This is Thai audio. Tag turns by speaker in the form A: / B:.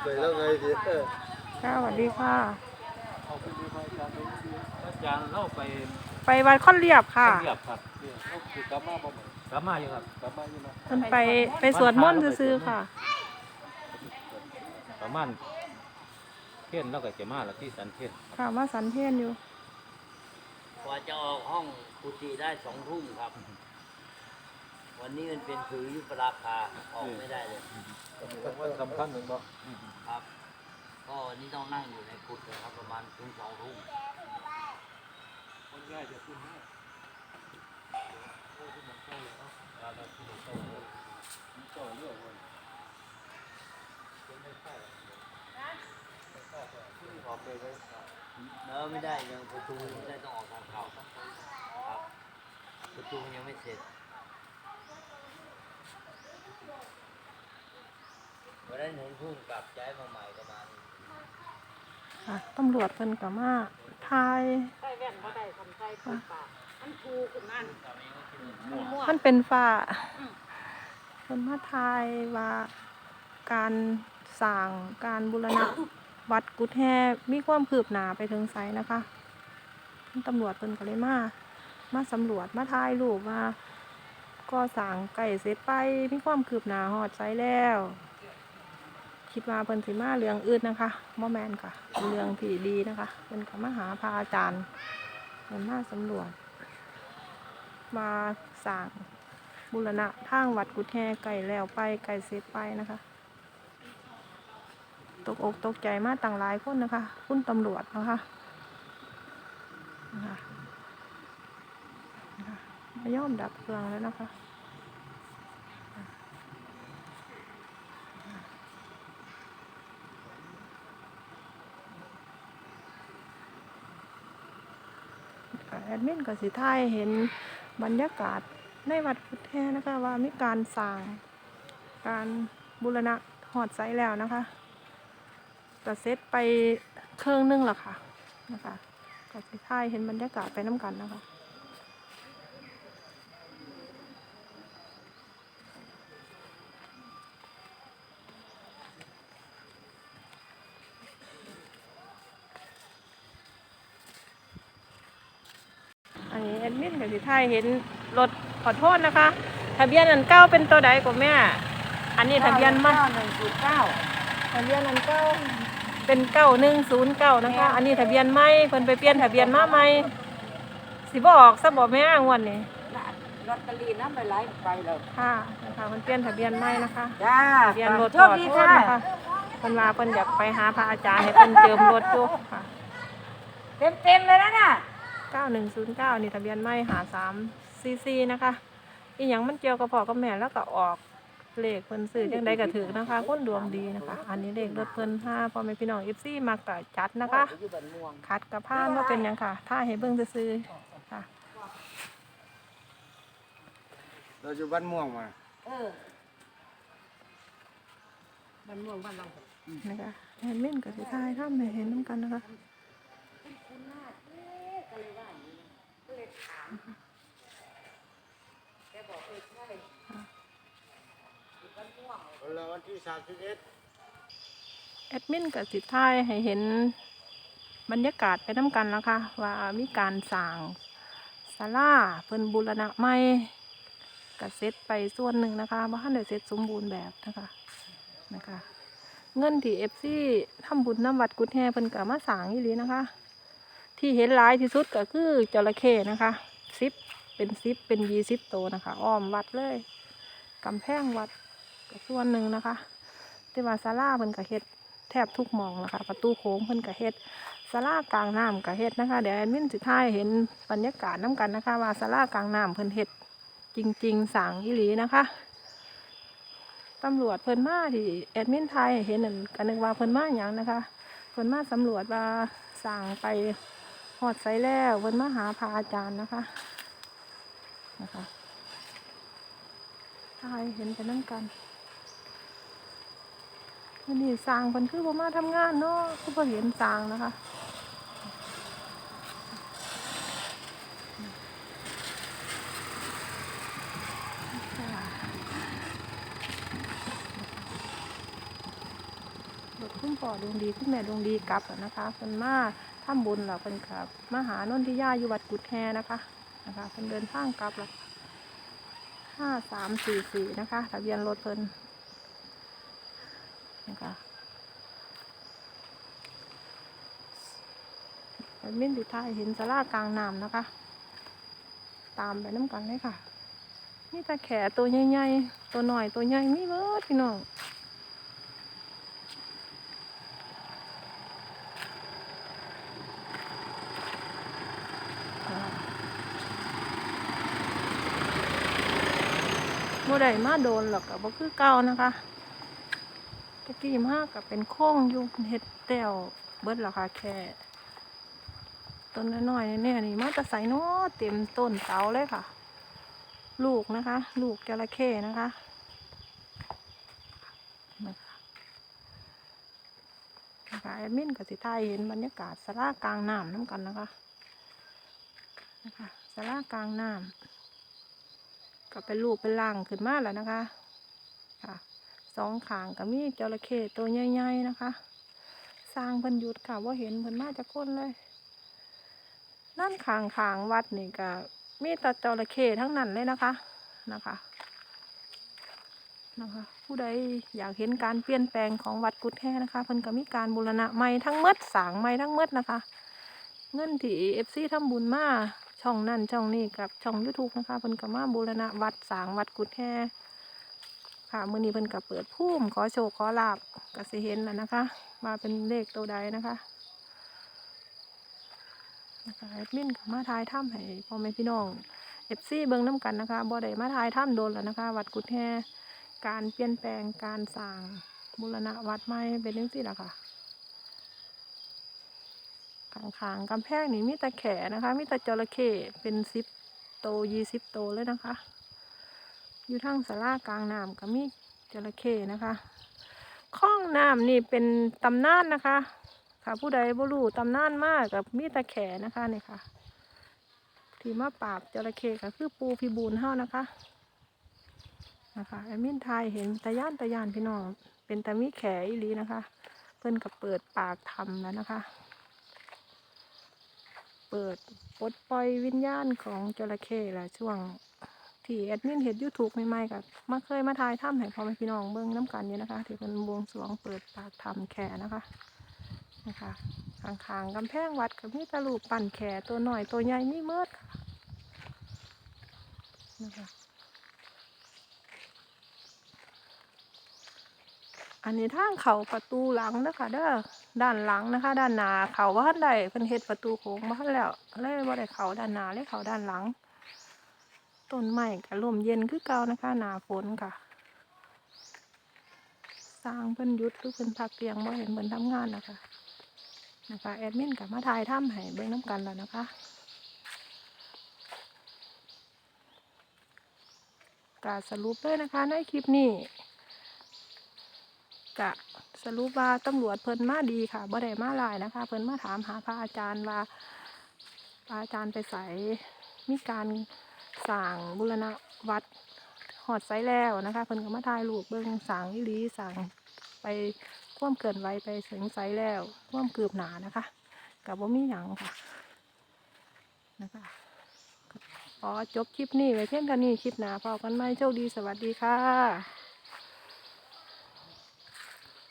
A: เคยแล้วไงสิเออ
B: ค่ะสวัสดีค่ะ
C: จานเล่าไป
B: ไปวัดข้อนเรียบค่ะ
C: เรียบครับเนี่ยเขาคือกลับมาบ่เหมือนกลับมาอยู่ครับกลับมาอยู่นะ
B: มันไปไปสวดมนต์ซื้อๆค่ะ
C: ประมาณเที่ยนแล้วก็จะมาแล้วที่สันเทียน
B: ค่ะมาสันเทศอยู่
D: กว่าจะออกห้องกุฏิได้สองทุ่มครับ วันนี้มันเป็นถือยุปราคาออกไม่ได้เลย
C: วันสำคัญหนึ่งบ่
D: ครับ ก็วันนี้ต้องนั่งอยู่ในกุฏินะครับประมาณถึงสองทุ่ม
C: คนง่ายจะขึ้นให้
D: เนอะไม่ได้ยังประตูไม่ได้ต้องออกทางเขาครับประตูยังไม่เสร็จ วันนั้นเห็นพุ่งกลับย้ายมาใหม่ก็มานี่
B: ค่ะตำรวจเพิ่นก็มาทาย
E: ใส่แว่นบ่ได้ทำใส่ถูกปากมันถูกขึ้นนั่นมันม่วง
B: มันเป็นฝ้าเพิ่นมาทายว่าการสร้างการบูรณะ วัดกุดแฮมีความคืบหน้าไปถึงไสนะคะตำรวจเพิ่นก็เลยมามาสำรวจมาทายรูปว่าก็สร้างไก่เสร็จไปมีความคืบหน้าฮอดไสแล้ว คิดว่าเพิ่นสิมาเรื่องอื่นนะคะบ่แมนค่ะเป็นเรื่องที่ดีนะคะเพิ่นก็มาหาพระอาจารย์เพิ่นมาสำรวจ มาสร้างบูรณะทางวัดกุดแฮไก่แล้วไปไก่เสร็จไปนะคะ ตกอกตกใจมากต่างหลายคนนะคะคุณตำรวจนะคะนะคะนะคะมาย่อมดับเครื่องแล้วนะคะ แอดมินก็สิท่ายเห็นบรรยากาศในวัดพุทธแท้นะคะว่ามีการสร้างการบูรณะหอดไซแล้วนะคะก็เซตไปเครื่องนึงและค่ะนะคะก็สิท่ายเห็นบรรยากาศไปน้ำกันนะคะ อันนี้แอด มินกับสิไทยเห็นรถขอโทษนะคะ ทะเบียนอันเก้าเป็นตัวใดกว่าแม่ อันนี้ทะเบียนมา
E: หนึ่งศูนย์เก้า
B: ทะเบียนอันเก้าเป็นเก้าหนึ่งศูนย์เก้านะคะ อันนี้ทะเบียนใหม่เพิ่นไปเปลี่ยนทะเบียนมาใหม่สิบออกซะบอกแม่งวันนี้
E: ลอตเตอรี่น้ำไปไล่ไปเลย
B: ค่ะนะคะมันเปลี่ยนทะเบียนใหม่นะคะ
E: จ้า
B: ทะเบียนรถ
E: โช
B: ขอ
E: ค
B: โท
E: ดี
B: ษ
E: ค่ะ
B: นะคะเพิ่นว่าเพิ่นอยากไปหาพระอาจารย์ให้เพิ่นเจิมรถอยู่ค่ะ
E: เต็มเต็มๆเลยนะน่ะ
B: 9109 นี่ทะเบียนไม่หา3ซีซีนะคะ อีหยังมันเกี่ยวกับพ่อกับแม่แล้วก็ออกเลขเพิ่นซื้อจังใดก็ถือนะคะคนดวงดีนะคะ อันนี้เลขรถเพิ่นห้าพ่อแม่พี่น้อง FC มักก็จัดนะคะ
E: อยู่บ้านม่วง
B: คัดกับผ้านว่าเป็นหยังค่ะ ถ้าให้เบิ่งซื่อๆค่ะ
A: เราอยู่บ้านม่วงมา
E: เออบ้านม่วงบ้านเรา
B: นะคะแอดมินก็สิทายทำให้เห็นนํกันนะคะ
A: เรา
E: อย่างนี้ก็เลยถามแกบอกเออใช่ก็ง่
A: วงเลยวันที่สามสิบเอ็ด
B: แอดมินก็สิทายให้เห็นบรรยากาศไปนํกันแล้วค่ะว่ามีการสร้างศาลาเพิ่นบูรณะใหม่ก็เสร็จไปส่วนหนึ่งนะคะบ่ทันได้เสร็จสมบูรณ์แบบนะคะนะคะ เงินที่เอฟซีทำบุญน้ำวัดกุดแฮเพิ่นก็มาสร้างอีหลีนะคะ ที่เห็นหลายที่สุดก็คือจระเข้นะคะซิปเป็นซิปเป็นยีซิปโตวนะคะ อ้อมวัดเลยกำแพงวัดก็ส่วนหนึ่งนะคะ แต่ว่าศาลาเพิ่นก็เฮ็ดแทบทุกมองนะคะ ประตูโค้งเพิ่นก็เฮ็ดศาลากลางน้ำก็เฮ็ดนะคะ เดี๋ยวแอดมินสิท้ายเห็นบรรยากาศน้กันนะคะ ว่าศาลากลางน้ำเพิ่นเฮ็ดจริงๆสั่งอีหลีนะคะตำรวจเพิ่นมาที่แอดมินไทยเห็นนั่นก็นึกว่าเพิ่นมาหยังนะคะ เพิ่นมาสำรวจว่าสั่งไป หอดไซแล้ววันมาหาพาอาจารย์นะคะนะคะทายเห็นไปนั่นกันวันนี้สางมันคือบ่มาทำงานเนาะคือบ่เห็นสางนะคะ คุณพ่อดวงดีคุณแม่ดวงดีกลับนะคะเพิ่นมาทำบุญแล้วเพิ่นกับมาหานนทิยาอยู่วัดกุดแฮนะคะนะคะเพิ่นเดินทางกลับล้วห้าสามสี่สี่นะคะทะเบียนรถเพิ่นนะคะแอดมินติท้ายเห็นสลากลางน้ำนะคะ ตามไปน้ำกันเลยค่ะนี่ตาแขตัวใหญ่ๆตัวหน่อยตัวใหญ่ไมีเบิดพี่น้อง โมได้มาโดนหรอกกับบ่คือเก่านะคะตะกี้มากกับเป็นโค้งอยู่เห็ดแต้วเบิดราคาแค่ต้นน้อยๆเนี่ยนี่มาแตะใส่น้อเต็มต้นเตาเลยค่ะ ลูกนะคะ ลูกจระเข้นะคะนะคะนะคะแอดมินกับสิทายเห็นบรรยากาศสลากลางน้ำน้ำกันนะคะนะคะสลากลางน้ำ ก็เป็นลูกเป็นล่างขึ้นมาแล้วนะคะ ค่ะสองขางก็มีจระเข้ตัวใหญ่ๆนะคะ สร้างพิ่นยุดค่ะว่าเห็นพิ่นมาจากคนเลยนั่นขางขางวัดนี่ก็มีแตจระเข้ทั้งนั้นเลยนะคะนะคะนะคะ ผู้ใดอยากเห็นการเปลี่ยนแปลงของวัดกุดแห่นะคะเพิ่นก็มีการบูรณะใหม่ทั้งหมดสางใหม่ทั้งหมดนะคะ เงินที่เอฟซีทำบุญมา ช่องนั่นช่องนี้กับช่อง YouTube นะคะเพิ่นก็มาบูรณะวัดสางวัดกุดแห่ค่ะมื้อนี้เพิ่นก็เปิดพุ่มขอโชคขอลาบก็สิเห็นแล้วนะคะว่าเป็นเลขตัวใดนะคะนะคะแอดมินก็มาทายถ้ำให้พ่อแม่พี่น้องเอฟซีเบิ่งน้ำกันนะคะบ่ได้มาทายถ้ำโดนแล้วนะคะ วัดกุดแฮการเปลี่ยนแปลงการสร้างบูรณะวัดใหม่เป็นจังซี่ละค่ะ ข้างๆกำแพงนี่มีแต่แขนะคะ มีแต่จระเข้เป็นสิบโตยี่สิบโตเลยนะคะ อยู่ทางสารากลางน้ำก็มีจระเข้นะคะคลองน้ำนี่เป็นตำนานนะคะค่ะผู้ใดบ่รู้ตำนานมากกับมีตะแขนะคะนี่ค่ะ ที่มาปราบจระเข้ก็คือปูพิบูลเฮานะคะนะคะแอมินไทยเห็นตะย่านตะย่านพี่น้องเป็นตะมีแขอีลีนะคะ เพิ่นก็เปิดปากทำแล้วนะคะ เปิดปลดปล่อยวิญญาณของจระเข้ละช่วง ที่แอดมินเห็นยูทูบใหม่ๆกับมาเคยมาทายถ้ำให้พ่อแม่พี่น้องเบิ่งน้ำกันอยู่นะคะที่เป็นบวงสรวงเปิดปากทำแขนะคะนะคะข้างๆกำแพงวัดกับมีตะลูกปั่นแขตัวหน่อยตัวใหญ่มีเมิดค่ะนะคะอันนี้ทางเขาประตูหลังนะคะเด้อ ด้านหลังนะคะ ด้านหน้าเขาบ้านใดเพิ่นเฮ็ดประตูโค้งบ้านแล้วเลยบ่ได้เขาด้านหน้าเลยเขาด้านหลังต้นไม้ก็ลมเย็นคือเก่านะคะหนาฝนค่ะ สร้างเพิ่นยุดหรือเพิ่นพักเตียงบ่เห็นเพิ่นทำงานนะคะนะคะแอดมินกับมาทายถ้ำให้เบิ่งน้ำกันแล้วนะคะการสรุปเลยนะคะในคลิปนี้ กะสรุปว่าตำรวจเพิ่นมาดีค่ะบ่ได้มาหลายนะคะ เพิ่นมาถามหาพระอาจารย์ว่าพระอาจารย์ไปใส่มีการสั่งบุรณะวัดหอดไซแล้วนะคะ เพิ่นก็มาถ่ายรูปเบิ่งสั่งอีหลีสั่งไปความเกินไว้ไปถึงไซแล้วความเกือบหนานะคะกับว่ามีหยังค่ะนะคะขอจบคลิปนี้ไว้เพียงเท่านี้คลิปหนาพอกันไหมโชคดีสวัสดีค่ะ